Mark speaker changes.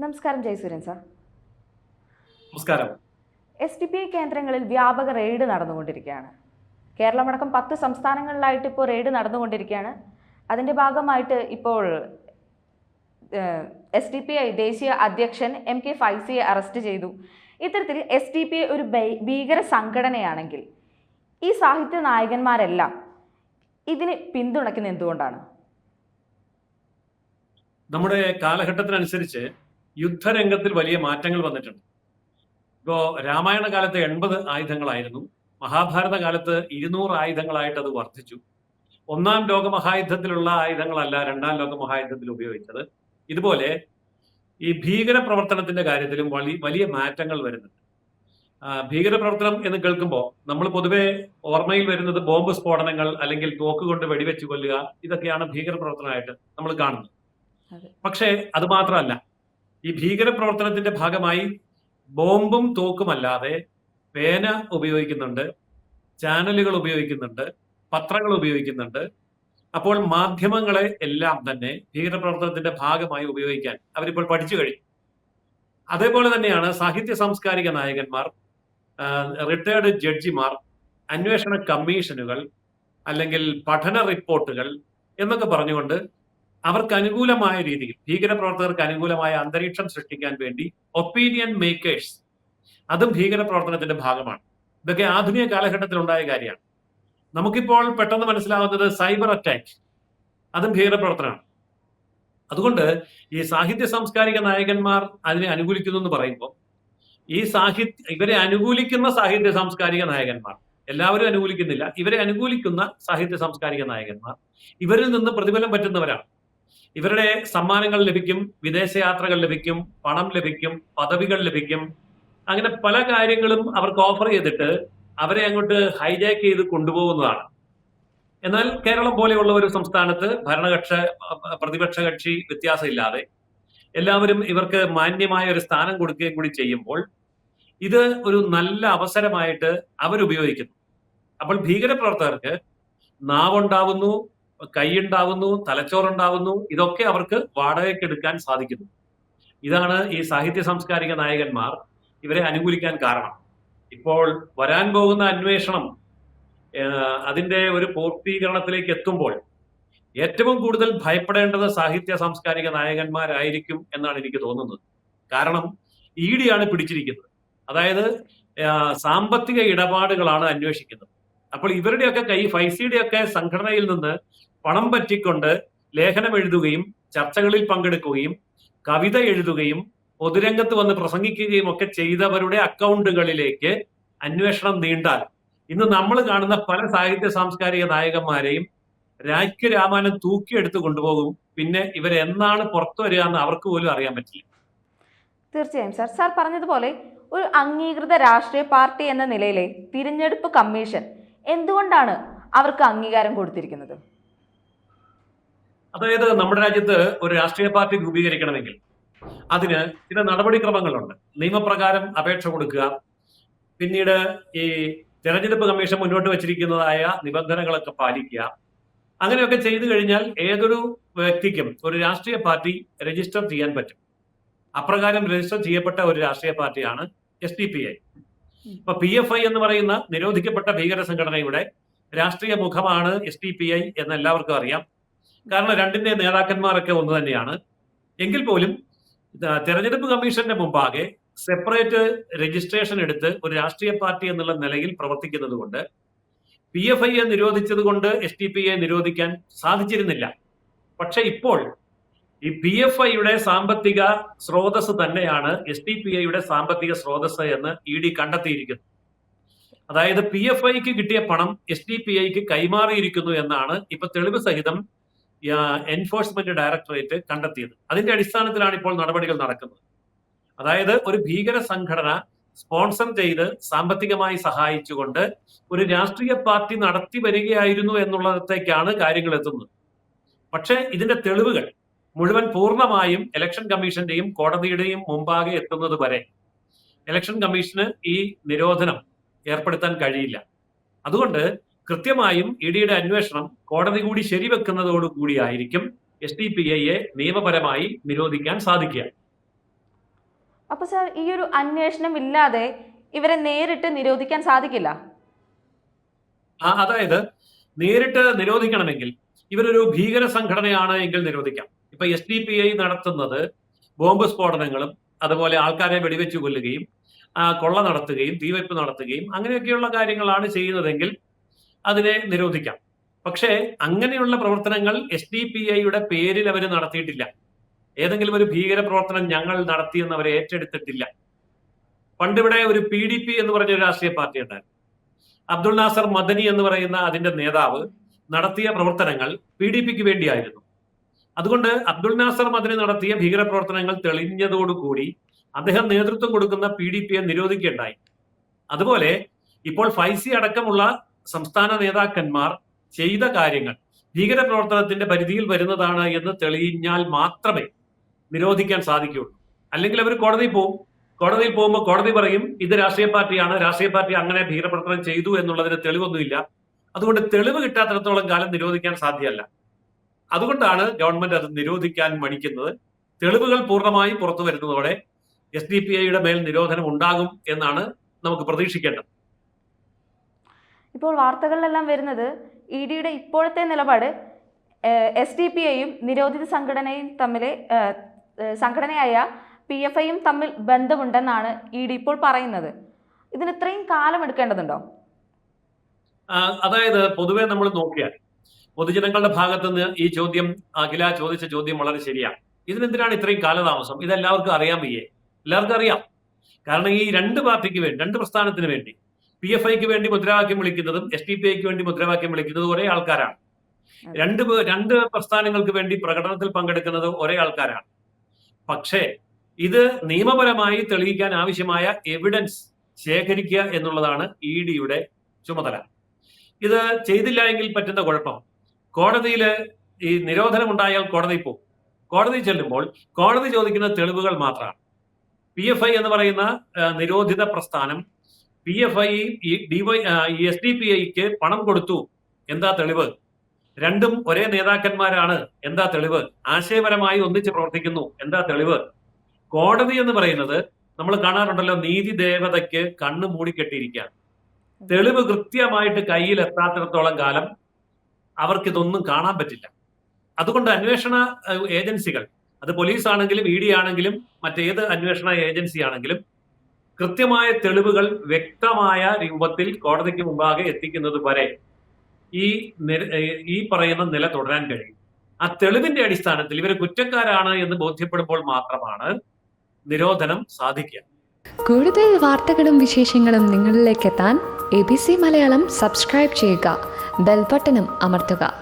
Speaker 1: നമസ്കാരം ജയസൂര്യൻ സാർ.
Speaker 2: നമസ്കാരം.
Speaker 1: S D P I കേന്ദ്രങ്ങളിൽ വ്യാപക റെയ്ഡ് നടന്നുകൊണ്ടിരിക്കുകയാണ്. കേരളമടക്കം പത്ത് സംസ്ഥാനങ്ങളിലായിട്ട് ഇപ്പോൾ റെയ്ഡ് നടന്നുകൊണ്ടിരിക്കുകയാണ്. അതിന്റെ ഭാഗമായിട്ട് ഇപ്പോൾ എസ് ഡി പി ഐ ദേശീയ അധ്യക്ഷൻ എം കെ ഫൈസിയെ അറസ്റ്റ് ചെയ്തു. ഇത്തരത്തിൽ എസ് ഡി പി ഐ ഒരു ഭീകര സംഘടനയാണെങ്കിൽ ഈ സാഹിത്യ നായകന്മാരെല്ലാം ഇതിന് പിന്തുണയ്ക്കുന്ന എന്തുകൊണ്ടാണ്?
Speaker 2: നമ്മുടെ കാലഘട്ടത്തിനനുസരിച്ച് യുദ്ധരംഗത്തിൽ വലിയ മാറ്റങ്ങൾ വന്നിട്ടുണ്ട്. ഇപ്പോ രാമായണ കാലത്ത് എൺപത് ആയുധങ്ങളായിരുന്നു. മഹാഭാരത കാലത്ത് ഇരുന്നൂറ് ആയുധങ്ങളായിട്ട് അത് വർദ്ധിച്ചു. ഒന്നാം ലോക മഹായുദ്ധത്തിലുള്ള ആയുധങ്ങളല്ല രണ്ടാം ലോക മഹായുദ്ധത്തിൽ ഉപയോഗിച്ചത്. ഇതുപോലെ ഈ ഭീകര പ്രവർത്തനത്തിന്റെ കാര്യത്തിലും വലിയ വലിയ മാറ്റങ്ങൾ വരുന്നുണ്ട്. ആ, ഭീകര പ്രവർത്തനം എന്ന് കേൾക്കുമ്പോൾ നമ്മൾ പൊതുവെ ഓർമ്മയിൽ വരുന്നത് ബോംബ് സ്ഫോടനങ്ങൾ അല്ലെങ്കിൽ തോക്ക് കൊണ്ട് വെടിവെച്ച് കൊല്ലുക ഇതൊക്കെയാണ് ഭീകര പ്രവർത്തനമായിട്ട് നമ്മൾ കാണുന്നത്. പക്ഷേ അത് മാത്രമല്ല. ഈ ഭീകര പ്രവർത്തനത്തിന്റെ ഭാഗമായി ബോംബും തോക്കുമല്ലാതെ പേന ഉപയോഗിക്കുന്നുണ്ട് ചാനലുകൾ ഉപയോഗിക്കുന്നുണ്ട് പത്രങ്ങൾ ഉപയോഗിക്കുന്നുണ്ട്. അപ്പോൾ മാധ്യമങ്ങളെ എല്ലാം തന്നെ ഭീകരപ്രവർത്തനത്തിന്റെ ഭാഗമായി ഉപയോഗിക്കാൻ അവരിപ്പോൾ പഠിച്ചു കഴിഞ്ഞു. അതേപോലെ തന്നെയാണ് സാഹിത്യ സാംസ്കാരിക നായകന്മാർ റിട്ടയർഡ് ജഡ്ജിമാർ അന്വേഷണ കമ്മീഷനുകൾ അല്ലെങ്കിൽ പഠന റിപ്പോർട്ടുകൾ എന്നൊക്കെ പറഞ്ഞുകൊണ്ട് അവർക്ക് അനുകൂലമായ രീതിയിൽ ഭീകരപ്രവർത്തകർക്ക് അനുകൂലമായ അന്തരീക്ഷം സൃഷ്ടിക്കാൻ വേണ്ടി ഒപ്പീനിയൻ മേക്കേഴ്സ് അതും ഭീകരപ്രവർത്തനത്തിന്റെ ഭാഗമാണ്. ഇതൊക്കെ ആധുനിക കാലഘട്ടത്തിൽ ഉണ്ടായ കാര്യമാണ്. നമുക്കിപ്പോൾ പെട്ടെന്ന് മനസ്സിലാവുന്നത് സൈബർ അറ്റാക്ക് അതും ഭീകരപ്രവർത്തനമാണ്. അതുകൊണ്ട് ഈ സാഹിത്യ സാംസ്കാരിക നായകന്മാർ അതിനെ അനുകൂലിക്കുന്നു എന്ന് പറയുമ്പോൾ ഈ സാഹിത്യ ഇവരെ അനുകൂലിക്കുന്ന സാഹിത്യ സാംസ്കാരിക നായകന്മാർ എല്ലാവരും അനുകൂലിക്കുന്നില്ല ഇവരെ അനുകൂലിക്കുന്ന സാഹിത്യ സാംസ്കാരിക നായകന്മാർ ഇവരിൽ നിന്ന് പ്രതിഫലം പറ്റുന്നവരാണ്. ഇവരുടെ സമ്മാനങ്ങൾ ലഭിക്കും വിദേശയാത്രകൾ ലഭിക്കും പണം ലഭിക്കും പദവികൾ ലഭിക്കും. അങ്ങനെ പല കാര്യങ്ങളും അവർക്ക് ഓഫർ ചെയ്തിട്ട് അവരെ അങ്ങോട്ട് ഹൈജാക്ക് ചെയ്ത് കൊണ്ടുപോകുന്നതാണ്. എന്നാൽ കേരളം പോലെയുള്ള ഒരു സംസ്ഥാനത്ത് ഭരണകക്ഷ പ്രതിപക്ഷ കക്ഷി വ്യത്യാസമില്ലാതെ എല്ലാവരും ഇവർക്ക് മാന്യമായ ഒരു സ്ഥാനം കൊടുക്കുകയും കൂടി ചെയ്യുമ്പോൾ ഇത് ഒരു നല്ല അവസരമായിട്ട് അവരുപയോഗിക്കുന്നു. അപ്പോൾ ഭീകരപ്രവർത്തകർക്ക് നാവുണ്ടാവുന്നു കൈയുണ്ടാവുന്നു തലച്ചോറുണ്ടാവുന്നു ഇതൊക്കെ അവർക്ക് വാടകയ്ക്ക് എടുക്കാൻ സാധിക്കുന്നു. ഇതാണ് ഈ സാഹിത്യ സാംസ്കാരിക നായകന്മാർ ഇവരെ അനുകൂലിക്കാൻ കാരണം. ഇപ്പോൾ വരാൻ പോകുന്ന അന്വേഷണം അതിന്റെ ഒരു പൂർത്തീകരണത്തിലേക്ക് എത്തുമ്പോൾ ഏറ്റവും കൂടുതൽ ഭയപ്പെടേണ്ടത് സാഹിത്യ സാംസ്കാരിക നായകന്മാരായിരിക്കും എന്നാണ് എനിക്ക് തോന്നുന്നത്. കാരണം ഇ ഡിയാണ് പിടിച്ചിരിക്കുന്നത്. അതായത് സാമ്പത്തിക ഇടപാടുകളാണ് അന്വേഷിക്കുന്നത്. അപ്പോൾ ഇവരുടെയൊക്കെ കൈ ഫൈസിയുടെയൊക്കെ സംഘടനയിൽ നിന്ന് പണം പറ്റിക്കൊണ്ട് ലേഖനം എഴുതുകയും ചർച്ചകളിൽ പങ്കെടുക്കുകയും കവിത എഴുതുകയും പൊതുരംഗത്ത് വന്ന് പ്രസംഗിക്കുകയും ഒക്കെ ചെയ്തവരുടെ അക്കൗണ്ടുകളിലേക്ക് അന്വേഷണം നീണ്ടാൽ ഇന്ന് നമ്മൾ കാണുന്ന പല സാഹിത്യ സാംസ്കാരിക നായകന്മാരെയും രാജ്യ രാമായണം തൂക്കിയെടുത്ത് കൊണ്ടുപോകും. പിന്നെ ഇവരെന്നാണ് പുറത്തു വരിക എന്ന് അവർക്ക് പോലും അറിയാൻ പറ്റില്ല.
Speaker 1: തീർച്ചയായും സാർ. സാർ പറഞ്ഞതുപോലെ ഒരു അംഗീകൃത രാഷ്ട്രീയ പാർട്ടി എന്ന നിലയിലെ തിരഞ്ഞെടുപ്പ് കമ്മീഷൻ എന്തുകൊണ്ടാണ് അവർക്ക് അംഗീകാരം കൊടുത്തിരിക്കുന്നത്?
Speaker 2: അതായത് നമ്മുടെ രാജ്യത്ത് ഒരു രാഷ്ട്രീയ പാർട്ടി രൂപീകരിക്കണമെങ്കിൽ അതിന് ചില നടപടിക്രമങ്ങളുണ്ട്. നിയമപ്രകാരം അപേക്ഷ കൊടുക്കുക പിന്നീട് ഈ തെരഞ്ഞെടുപ്പ് കമ്മീഷൻ മുന്നോട്ട് വച്ചിരിക്കുന്നതായ നിബന്ധനകളൊക്കെ പാലിക്കുക. അങ്ങനെയൊക്കെ ചെയ്തു കഴിഞ്ഞാൽ ഏതൊരു വ്യക്തിക്കും ഒരു രാഷ്ട്രീയ പാർട്ടി രജിസ്റ്റർ ചെയ്യാൻ പറ്റും. അപ്രകാരം രജിസ്റ്റർ ചെയ്യപ്പെട്ട ഒരു രാഷ്ട്രീയ പാർട്ടിയാണ് എസ് ഡി പി ഐ ഇപ്പൊ പി എഫ് ഐ എന്ന് പറയുന്ന നിരോധിക്കപ്പെട്ട ഭീകര സംഘടനയുടെ രാഷ്ട്രീയ മുഖമാണ് എസ് ഡി പി ഐ എന്ന് എല്ലാവർക്കും അറിയാം. കാരണം രണ്ടിന്റെ നേതാക്കന്മാരൊക്കെ ഒന്ന് തന്നെയാണ്. എങ്കിൽ പോലും തെരഞ്ഞെടുപ്പ് കമ്മീഷന്റെ മുമ്പാകെ സെപ്പറേറ്റ് രജിസ്ട്രേഷൻ എടുത്ത് ഒരു രാഷ്ട്രീയ പാർട്ടി എന്നുള്ള നിലയിൽ പ്രവർത്തിക്കുന്നത് കൊണ്ട് പി എഫ് ഐയെ നിരോധിച്ചത് കൊണ്ട് എസ് ടി പി ഐ നിരോധിക്കാൻ സാധിച്ചിരുന്നില്ല. പക്ഷെ ഇപ്പോൾ ഈ പി എഫ് ഐയുടെ സാമ്പത്തിക സ്രോതസ് തന്നെയാണ് എസ് ടി പി ഐയുടെ സാമ്പത്തിക സ്രോതസ് എന്ന് ഇ ഡി കണ്ടെത്തിയിരിക്കുന്നു. അതായത് പി എഫ് ഐക്ക് കിട്ടിയ പണം എസ് ഡി പി ഐക്ക് കൈമാറിയിരിക്കുന്നു എന്നാണ് ഇപ്പൊ തെളിവ് സഹിതം എൻഫോഴ്സ്മെന്റ് ഡയറക്ടറേറ്റ് കണ്ടെത്തിയത്. അതിന്റെ അടിസ്ഥാനത്തിലാണ് ഇപ്പോൾ നടപടികൾ നടക്കുന്നത്. അതായത് ഒരു ഭീകര സംഘടന സ്പോൺസർ ചെയ്ത് സാമ്പത്തികമായി സഹായിച്ചുകൊണ്ട് ഒരു രാഷ്ട്രീയ പാർട്ടി നടത്തി വരികയായിരുന്നു എന്നുള്ളടത്തേക്കാണ് കാര്യങ്ങൾ എത്തുന്നത്. പക്ഷേ ഇതിന്റെ തെളിവുകൾ മുഴുവൻ പൂർണമായും ഇലക്ഷൻ കമ്മീഷന്റെയും കോടതിയുടെയും മുമ്പാകെ എത്തുന്നത് വരെ ഇലക്ഷൻ കമ്മീഷന് ഈ നിരോധനം ഏർപ്പെടുത്താൻ കഴിയില്ല. അതുകൊണ്ട് കൃത്യമായും ഇ ഡിയുടെ അന്വേഷണം കോടതി കൂടി ശരിവെക്കുന്നതോടുകൂടിയായിരിക്കും എസ് ഡി പി ഐയെ നിയമപരമായി നിരോധിക്കാൻ സാധിക്കുക.
Speaker 1: അപ്പൊ സാർ ഈ ഒരു അന്വേഷണം ഇല്ലാതെ ഇവരെ നേരിട്ട് നിരോധിക്കാൻ സാധിക്കില്ല?
Speaker 2: ആ, അതായത് നേരിട്ട് നിരോധിക്കണമെങ്കിൽ ഇവരൊരു ഭീകര സംഘടനയാണ് എങ്കിൽ നിരോധിക്കാം. ഇപ്പൊ എസ് ഡി പി ഐ നടത്തുന്നത് ബോംബ് സ്ഫോടനങ്ങളും അതുപോലെ ആൾക്കാരെ വെടിവെച്ച് കൊല്ലുകയും കൊള്ള നടത്തുകയും തീവെപ്പ് നടത്തുകയും അങ്ങനെയൊക്കെയുള്ള കാര്യങ്ങളാണ് ചെയ്യുന്നതെങ്കിൽ അതിനെ നിരോധിക്കാം. പക്ഷേ അങ്ങനെയുള്ള പ്രവർത്തനങ്ങൾ എസ് ഡി പി ഐയുടെ പേരിൽ അവർ നടത്തിയിട്ടില്ല. ഏതെങ്കിലും ഒരു ഭീകര പ്രവർത്തനം ഞങ്ങൾ നടത്തിയെന്ന് അവർ ഏറ്റെടുത്തിട്ടില്ല. പണ്ടിവിടെ ഒരു പി ഡി പി എന്ന് പറഞ്ഞ ഒരു രാഷ്ട്രീയ പാർട്ടി ഉണ്ടായിരുന്നു. അബ്ദുൾ നാസർ മദനി എന്ന് പറയുന്ന അതിന്റെ നേതാവ് നടത്തിയ പ്രവർത്തനങ്ങൾ പി ഡി പിക്ക് വേണ്ടിയായിരുന്നു. അതുകൊണ്ട് അബ്ദുൾ നാസർ മദനി നടത്തിയ ഭീകര ഭീകരപ്രവർത്തനങ്ങൾ തെളിഞ്ഞതോടുകൂടി അദ്ദേഹം നേതൃത്വം കൊടുക്കുന്ന പി ഡി പിയെ നിരോധിക്കേണ്ടായി അതുപോലെ ഇപ്പോൾ ഫൈസി അടക്കമുള്ള സംസ്ഥാന നേതാക്കന്മാർ ചെയ്ത കാര്യങ്ങൾ ഭീകരപ്രവർത്തനത്തിന്റെ പരിധിയിൽ വരുന്നതാണ് എന്ന് തെളിഞ്ഞാൽ മാത്രമേ നിരോധിക്കാൻ സാധിക്കുകയുള്ളൂ. അല്ലെങ്കിൽ അവർ കോടതിയിൽ പോകും കോടതിയിൽ പോകുമ്പോൾ കോടതി പറയും ഇത് രാഷ്ട്രീയ പാർട്ടിയാണ് രാഷ്ട്രീയ പാർട്ടി അങ്ങനെ ഭീകരപ്രവർത്തനം ചെയ്തു എന്നുള്ളതിന് തെളിവൊന്നുമില്ല. അതുകൊണ്ട് തെളിവ് കിട്ടാത്തിടത്തോളം കാലം നിരോധിക്കാൻ സാധ്യമല്ല. അതുകൊണ്ടാണ് ഗവൺമെന്റ് അത് നിരോധിക്കാൻ മടിക്കുന്നത്. തെളിവുകൾ പൂർണമായി പുറത്തു വരുന്നതോടെ എസ് ഡി പി ഐയുടെ മേൽ നിരോധനം ഉണ്ടാകും എന്നാണ് നമുക്ക് പ്രതീക്ഷിക്കേണ്ടത്.
Speaker 1: ഇപ്പോൾ വാർത്തകളിലെല്ലാം വരുന്നത് ഇ ഡിയുടെ ഇപ്പോഴത്തെ നിലപാട് എസ് ഡി പി ഐയും നിരോധിത സംഘടനയും തമ്മിൽ സംഘടനയായ പി എഫ് ഐയും തമ്മിൽ ബന്ധമുണ്ടെന്നാണ് ഇ ഡി ഇപ്പോൾ പറയുന്നത്. ഇതിന് ഇത്രയും കാലം എടുക്കേണ്ടതുണ്ടോ?
Speaker 2: അതായത് പൊതുവെ നമ്മൾ നോക്കിയാൽ പൊതുജനങ്ങളുടെ ഭാഗത്തു നിന്ന് ഈ ചോദ്യം അഖില ചോദിച്ച ചോദ്യം വളരെ ശരിയാണ് ഇതിനെന്തിനാണ് ഇത്രയും കാലതാമസം? ഇതെല്ലാവർക്കും അറിയാൻ വയ്യേ. എല്ലാവർക്കും അറിയാം. കാരണം ഈ രണ്ട് പാർട്ടിക്ക് വേണ്ടി രണ്ട് പ്രസ്ഥാനത്തിന് വേണ്ടി പി എഫ് ഐക്ക് വേണ്ടി മുദ്രാവാക്യം വിളിക്കുന്നതും എസ് ടി പി ഐക്ക് വേണ്ടി മുദ്രാവാക്യം വിളിക്കുന്നതും ഒരേ ആൾക്കാരാണ്. രണ്ട് രണ്ട് പ്രസ്ഥാനങ്ങൾക്ക് വേണ്ടി പ്രകടനത്തിൽ പങ്കെടുക്കുന്നത് ഒരേ ആൾക്കാരാണ്. പക്ഷേ ഇത് നിയമപരമായി തെളിയിക്കാൻ ആവശ്യമായ എവിഡൻസ് ശേഖരിക്കുക എന്നുള്ളതാണ് ഇ ഡിയുടെ ചുമതല. ഇത് ചെയ്തില്ല എങ്കിൽ പറ്റുന്ന കുഴപ്പം. കോടതിയിൽ ഈ നിരോധനം ഉണ്ടായാൽ കോടതി പോകും കോടതി ചെല്ലുമ്പോൾ കോടതി ചോദിക്കുന്ന തെളിവുകൾ മാത്രമാണ്. പി എഫ് ഐ എന്ന് പറയുന്ന നിരോധിത പ്രസ്ഥാനം P F I DY S D P ഐക്ക് പണം കൊടുത്തു. എന്താ തെളിവ്? രണ്ടും ഒരേ നേതാക്കന്മാരാണ്. എന്താ തെളിവ്? ആശയപരമായി ഒന്നിച്ച് പ്രവർത്തിക്കുന്നു. എന്താ തെളിവ്? കോടതി എന്ന് പറയുന്നത് നമ്മൾ കാണാറുണ്ടല്ലോ നീതി ദേവതയ്ക്ക് കണ്ണ് മൂടിക്കെട്ടിയിരിക്കുക തെളിവ് കൃത്യമായിട്ട് കയ്യിൽ എത്താത്തിടത്തോളം കാലം അവർക്ക് ഇതൊന്നും കാണാൻ പറ്റില്ല. അതുകൊണ്ട് അന്വേഷണ ഏജൻസികൾ അത് പോലീസ് ആണെങ്കിലും ഇ ഡി ആണെങ്കിലും മറ്റേത് അന്വേഷണ ഏജൻസി ആണെങ്കിലും കൃത്യമായ തെളിവുകൾ വ്യക്തമായ രൂപത്തിൽ കോടതിക്ക് മുമ്പാകെ എത്തിക്കുന്നത് വരെ ഈ ഈ പറയുന്ന നില തുടരാൻ കഴിയും. ആ തെളിവിന്റെ അടിസ്ഥാനത്തിൽ ഇവരെ കുറ്റക്കാരാണ് എന്ന് ബോധ്യപ്പെടുമ്പോൾ മാത്രമാണ് നിരോധനം സാധിക്കുക.
Speaker 3: കൂടുതൽ വാർത്തകളും വിശേഷങ്ങളും നിങ്ങളിലേക്ക് എത്താൻ A B C Malayalam subscribe ചെയ്യുക. ബെൽബട്ടനും അമർത്തുക.